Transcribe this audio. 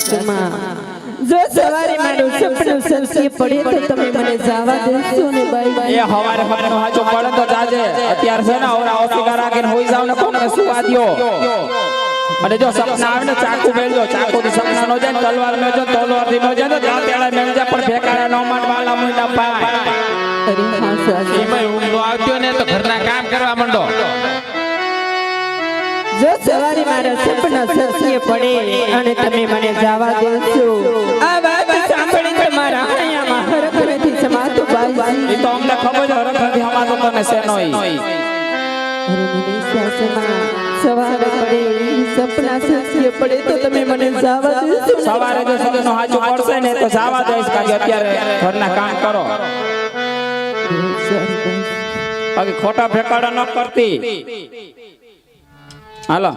જો સવારે મારું સપનું સત્ય પડે તો તમે મને જવા દેશો ને બાઈ એ હવારે હવારે હાચો પડે તો જાજે. અત્યારે છે ને ઓરા ઓફિકા રાખીને હોઈ જાવ ને કોને સુવા દ્યો અને જો સપના આવે ને ચાકુ મેલજો. ચાકુ થી સપના નો જાય તલવાર મેલજો તલવારથી નો જાય જા પેલા મેલ પણ ફેકાડા નો માટ વાલા મુંડા પાય. અરે હા સાસુ. એમાં ઊંઘ નો ને તો ઘરના કામ કરવા માંડો. જો સવારે મારા સપના સત્ય પડે અને તમે મને જવા દેશો. આ વાત સાંભળી તમારા હૈયામાં હરખરેથી સમાતો બાઈ એ તો અમને ખબર છે તને શેનો ઈ અરે મને સાસુમાં સવારે પડે સપના સત્ય પડે તો તમે મને જવા દેશો. સવારે જો સગનો હાચું પડશે ને તો જવા દઈશ કારણ કે અત્યારે ઘરના કામ કરો. બાકી ખોટા ફેકાડા ન કરતી. હાલો.